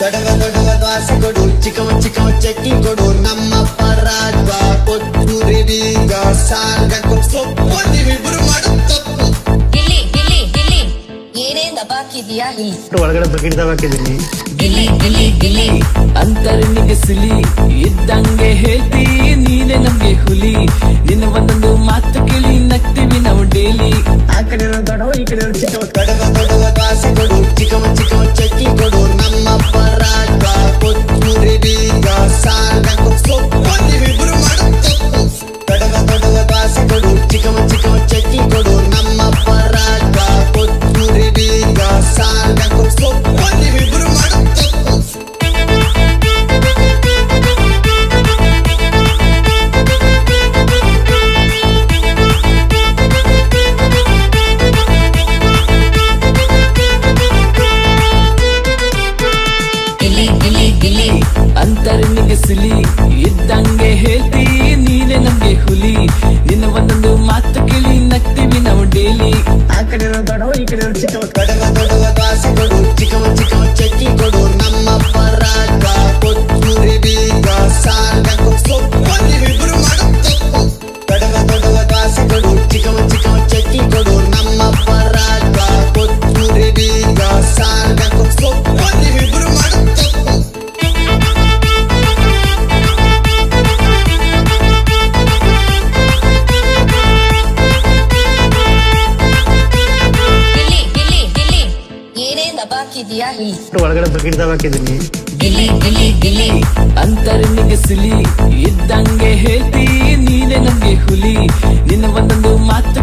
ದೊಡವ ದೊಡವ ದ್ವಾಸಿ ಕೊಡು. ಚಿಕ್ಕವ ಚಿಕ್ಕವ ಚಕ್ಕಿ ಕೊಡು. ನಮ್ಮ ಪರಾಜ್ವ ಕೊತ್ತೂರಿ ಬೀಗ. ಸಾಂಗ ನೀವಿಬ್ರು ಮಾಡು ತಪ್ಪು. ಗಿಲ್ಲಿ ಗಿಲ್ಲಿ ಗಿಲ್ಲಿ. ಏನೇ ದಬಾಕಿದ್ಯಾ ಇಲ್ಲಿ? ಒಳಗಡೆ ಬಕೆಟ್ ಗಿಲ್ಲಿ ಗಿಲ್ಲಿ ಅಂತರನಿಗೆ ಸಿಲಿ. ಇದ್ದಂಗೆ ಹೇಳ್ತಿ ನೀನೆ ನಮ್ಗೆ ಹುಲಿ. ನಿನ್ನ ಒಂದೊಂದು ಮಾತು ಕೇಳಿ ನಗ್ತೀವಿ ನಾವು ಡೈಲಿ. ಆ ಕಡೆ ದೊಡ್ಡವ ಈ ಕಡೆ ಚಿಕ್ಕವ ಹೇಳ್ತಿ ನೀನೆ ನಮ್ಗೆ ಹುಲಿ. ನಿನ್ನ ಒಂದೊಂದು ಮಾತು ಕೇಳಿ ದಬಾಕಿದ್ಯಾ ಇಲ್ಲಿ ಒಳಗಡೆ ಬಕೆಟ್ ಹಾಕಿದ್ದೀನಿ. ಗಿಲಿ ಗಿಲ್ಲಿ ಗಿಲ್ಲಿ ಅಂತರನಿಗೆ ಸಿಲಿ. ಇದ್ದಂಗೆ ಹೇಳ್ತಿ ನೀನೆ ನಮ್ಗೆ ಹುಲಿ. ನಿನ್ನ ಒಂದೊಂದು ಮಾತು